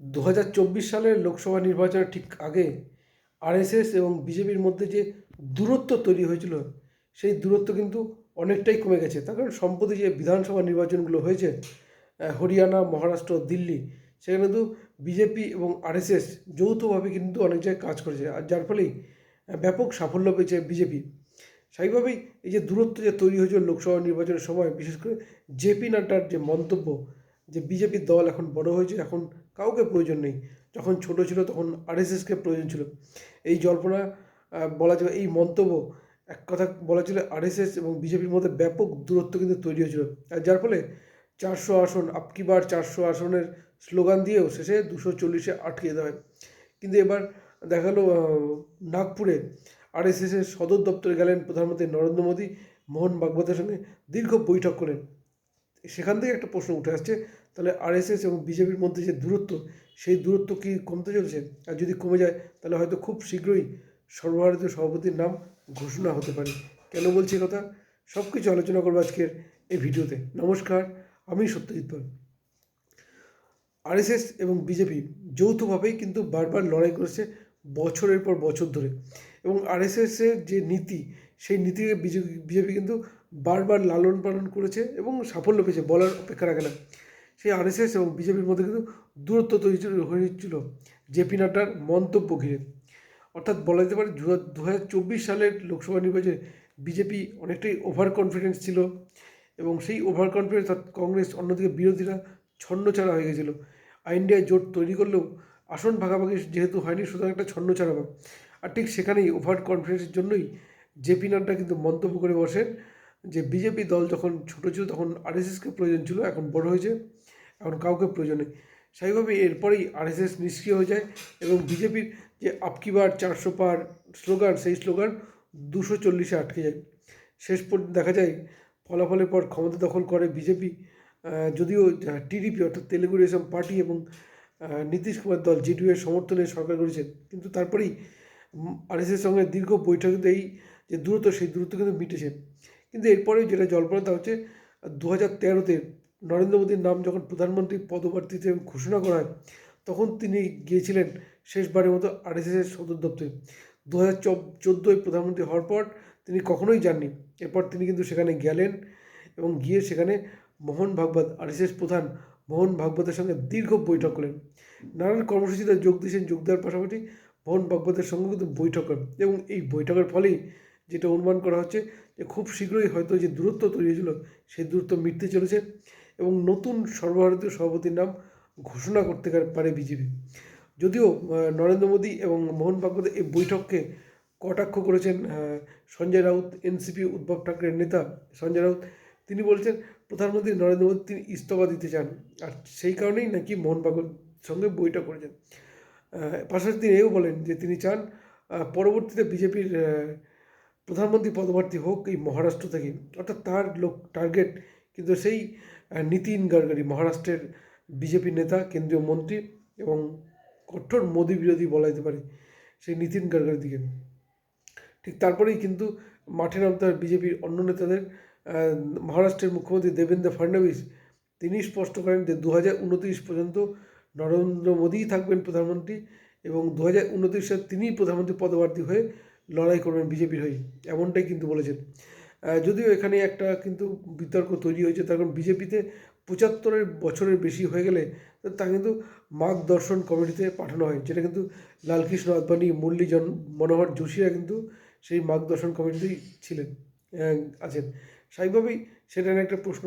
দু হাজার চব্বিশ সালের লোকসভা নির্বাচনের ঠিক আগে আরএসএস এবং বিজেপির মধ্যে যে দূরত্ব তৈরি হয়েছিল, সেই দূরত্ব কিন্তু অনেকটাই কমে গেছে। তার কারণ সম্প্রতি যে বিধানসভা নির্বাচনগুলো হয়েছে হরিয়ানা, মহারাষ্ট্র, দিল্লি, সেখানে কিন্তু বিজেপি এবং আরএসএস যৌথভাবে কিন্তু অনেক জায়গায় কাজ করেছে, আর যার ফলেই ব্যাপক সাফল্য পেয়েছে বিজেপি। স্বাভাবিকভাবেই এই যে দূরত্ব যে তৈরি হয়েছিল লোকসভা নির্বাচনের সময়, বিশেষ করে জেপি নাড্ডার যে মন্তব্য যে বিজেপির দল এখন বড় হয়েছে, এখন কাউকে প্রয়োজন নেই। যখন ছোট ছিল তখন আরএসএসকে প্রয়োজন ছিল। এই জল্পনা বলা যায় এই মন্তব্য এক কথা বলা ছিল, আরএসএস এবং বিজেপির মধ্যে ব্যাপক দূরত্ব কিন্তু তৈরি হয়েছিল। আর যার ফলে চারশো আসন, আপকিবার চারশো আসনের স্লোগান দিয়েও শেষে দুশো চল্লিশে আটকে দেওয়া হয়। কিন্তু এবার দেখা গেল নাগপুরে আরএসএসের সদর দপ্তরে গেলেন প্রধানমন্ত্রী নরেন্দ্র মোদী। মোহন ভাগবতের সঙ্গে দীর্ঘ বৈঠক করলেন সেখান থেকে একটা প্রশ্ন উঠে আসছে তাহলে আরএসএস এবং বিজেপির মধ্যে যে দূরত্ব, সেই দূরত্ব কি কমতে চলছে? আর যদি কমে যায়, তাহলে হয়তো খুব শীঘ্রই সর্বভারতীয় সভাপতির নাম ঘোষণা হতে পারে। কেন বলছি কথা? সব কিছু আলোচনা করব আজকের এই ভিডিওতে। নমস্কার, আমি সত্যজিৎ পাল। আরএসএস এবং বিজেপি যৌথভাবেই কিন্তু বারবার লড়াই করেছে বছরের পর বছর ধরে। এবং আরএসএসের যে নীতি, সেই নীতিকে বিজেপি কিন্তু বারবার লালন পালন করেছে এবং সাফল্য পেয়েছে বলার অপেক্ষা রাখে না। সেই আরএসএস এবং বিজেপির মধ্যে কিন্তু দূরত্ব তৈরি ছিল- হয়েছিল জেপি নাড্ডার মন্তব্য ঘিরে। অর্থাৎ বলা যেতে পারে দু হাজার চব্বিশ সালের লোকসভা নির্বাচনে বিজেপি অনেকটাই ওভার কনফিডেন্স ছিল এবং সেই ওভার কনফিডেন্স কংগ্রেস অন্যদিকে বিরোধীরা ছন্নছাড়া হয়ে গেছিল। আইন্ডিয়ায় জোট তৈরি করলেও আসন ভাগাভাগি যেহেতু হয়নি, সুতরাং একটা ছন্নছাড়া ভাব আর ঠিক সেখানেই ওভার কনফিডেন্সের জন্যই জেপি নাড্ডা কিন্তু মন্তব্য করে বসেন যে, বিজেপি দল যখন ছোটো ছিল তখন আরএসএসকে প্রয়োজন ছিল, এখন বড় হয়েছে। এখন কাউকে প্রয়োজন নেই। স্বাভাবিকভাবে এরপরেই আরএসএস নিষ্ক্রিয় হয়ে যায় এবং বিজেপির যে আপকিবার চারশো পার স্লোগান, সেই স্লোগান দুশো চল্লিশে আটকে যায়। শেষ পর্যন্ত দেখা যায় ফলাফলের পর ক্ষমতা দখল করে বিজেপি যদিও টিডিপি অর্থাৎ তেলেগু দেশম পার্টি এবং নীতিশ কুমার দল জেডিইউ এর সমর্থনে সরকার করেছেন কিন্তু তারপরেই আরএসএস সঙ্গে দীর্ঘ বৈঠক যে দূরত্ব, সেই দূরত্ব কিন্তু মিটেছে। কিন্তু এরপরে যেটা জল্পনা, তা হচ্ছে দু হাজার তেরোতে নরেন্দ্র মোদীর নাম যখন প্রধানমন্ত্রী পদপ্রার্থীতে ঘোষণা করা হয়, তখন তিনি গিয়েছিলেন শেষবারের মতো আরএসএসের সদর দপ্তরে। দু হাজার চোদ্দোয় প্রধানমন্ত্রী হওয়ার পর তিনি কখনোই যাননি। এরপর তিনি কিন্তু সেখানে গেলেন এবং গিয়ে সেখানে মোহন ভাগবত, আরএসএস প্রধান মোহন ভাগবতের সঙ্গে দীর্ঘ বৈঠক করলেন। নানান কর্মসূচিতে যোগ দিয়েছেন, যোগ দেওয়ার পাশাপাশি মোহন ভাগবতের সঙ্গে কিন্তু বৈঠক করেন এবং এই বৈঠকের ফলেই যেটা অনুমান করা হচ্ছে যে খুব শীঘ্রই হয়তো যে দূরত্ব তৈরি হয়েছিল, সেই দূরত্ব মিটতে চলেছে এবং নতুন সর্বভারতীয় সভাপতির নাম ঘোষণা করতে পারে বিজেপি। যদিও নরেন্দ্র মোদী এবং মোহন ভাগবত এই বৈঠককে কটাক্ষ করেছেন সঞ্জয় রাউত, এনসিপি উদ্ধব ঠাকরের নেতা সঞ্জয় রাউত। তিনি বলছেন, প্রধানমন্ত্রী নরেন্দ্র মোদী, তিনি ইস্তফা দিতে চান। আর সেই কারণেই নাকি মোহন ভাগবত সঙ্গে বৈঠক করেছেন। পাশাপাশি তিনি এও বলেন যে তিনি চান পরবর্তীতে বিজেপির প্রধানমন্ত্রী পদপ্রার্থী হোক এই মহারাষ্ট্র থেকে, অর্থাৎ তার লোক টার্গেট কিন্তু সেই নীতিন গাডকারি মহারাষ্ট্রের বিজেপি নেতা, কেন্দ্রীয় মন্ত্রী এবং কঠোর মোদী বিরোধী বলা যেতে পারে সেই নীতিন গাডকারির দিকে। ঠিক তারপরেই কিন্তু মাঠে নামতে হয় বিজেপির অন্য নেতাদের মহারাষ্ট্রের মুখ্যমন্ত্রী দেবেন্দ্র ফডনবিস, তিনি স্পষ্ট করেন যে দু হাজার উনত্রিশ পর্যন্ত নরেন্দ্র মোদীই থাকবেন প্রধানমন্ত্রী এবং দু হাজার উনত্রিশ সালে তিনিই প্রধানমন্ত্রী পদপ্রার্থী হয়ে লড়াই করবেন বিজেপির হয়ে, এমনটাই কিন্তু বলেছেন। যদিও এখানে একটা কিন্তু বিতর্ক তৈরি হয়েছে, তার কারণ বিজেপিতে পঁচাত্তরের বছরের বেশি হয়ে গেলে তা কিন্তু মার্গ দর্শন কমিটিতে পাঠানো হয়, যেটা কিন্তু লালকৃষ্ণ আদবানি মুরলী জন মনোহর যোশীরা কিন্তু সেই মার্গ দর্শন কমিটিতেই ছিলেন আছেন। স্বাভাবিকভাবেই সেটা নিয়ে একটা প্রশ্ন,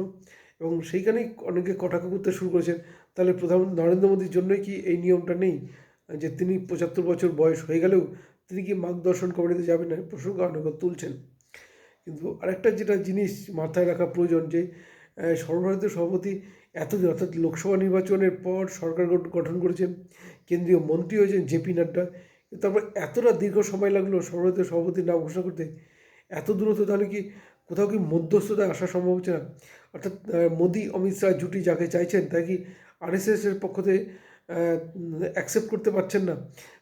এবং সেইখানেই অনেকে কটাক্ষ করতে শুরু করেছেন, তাহলে প্রধান নরেন্দ্র মোদীর জন্যই কি এই নিয়মটা নেই, যে তিনি পঁচাত্তর বছর বয়স হয়ে গেলেও তিনি কি মার্গদর্শন কমিটিতে যাবেন না? প্রসঙ্গ অনেকে তুলছেন। কিন্তু আরেকটা যেটা জিনিস মাথায় রাখা প্রয়োজন যে সর্বভারতীয় সভাপতি এতদিন অর্থাৎ লোকসভা নির্বাচনের পর সরকার গঠন করেছেন, কেন্দ্রীয় মন্ত্রী হয়েছেন জেপি নাড্ডা। তারপর এতটা দীর্ঘ সময় লাগল সর্বভারতীয় সভাপতির নাম ঘোষণা করতে। এত দূরত্ব তাহলে কি কোথাও কি মধ্যস্থতায় আসা সম্ভব হচ্ছে না? অর্থাৎ মোদি, অমিত শাহ জুটি যাকে চাইছেন, তাই কি আরএসএসের পক্ষ থেকে অ্যাকসেপ্ট করতে পারছেন না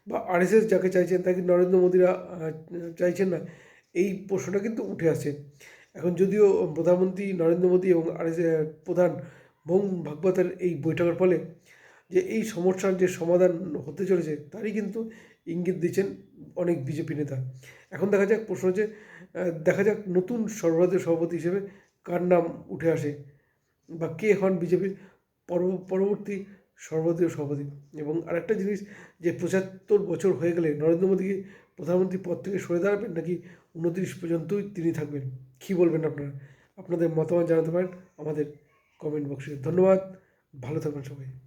বা আরএসএস যাকে চাইছেন তাকে নরেন্দ্র মোদীরা চাইছেন না, এই প্রশ্নটা কিন্তু উঠে আসে। এখন যদিও প্রধানমন্ত্রী নরেন্দ্র মোদী এবং আর প্রধান মোহন ভাগবতের এই বৈঠকের ফলে যে এই সমস্যার যে সমাধান হতে চলেছে, তারই কিন্তু ইঙ্গিত দিচ্ছেন অনেক বিজেপি নেতা। এখন দেখা যাক, প্রশ্ন হচ্ছে দেখা যাক নতুন সর্বভারতীয় সভাপতি হিসেবে কার নাম উঠে আসে বা কে হন বিজেপির পরবর্তী সর্বভারতীয় সভাপতি। এবং আরেকটা জিনিস যে পঁচাত্তর বছর হয়ে গেলে নরেন্দ্র মোদীকে প্রধানমন্ত্রী পদ থেকে সরে দাঁড়াবেন নাকি উনত্রিশ পর্যন্তই তিনি থাকবেন? কী বলবেন আপনারা? আপনাদের মতামত জানাতে পারেন আমাদের কমেন্ট বক্সে ধন্যবাদ, ভালো থাকবেন সবাই।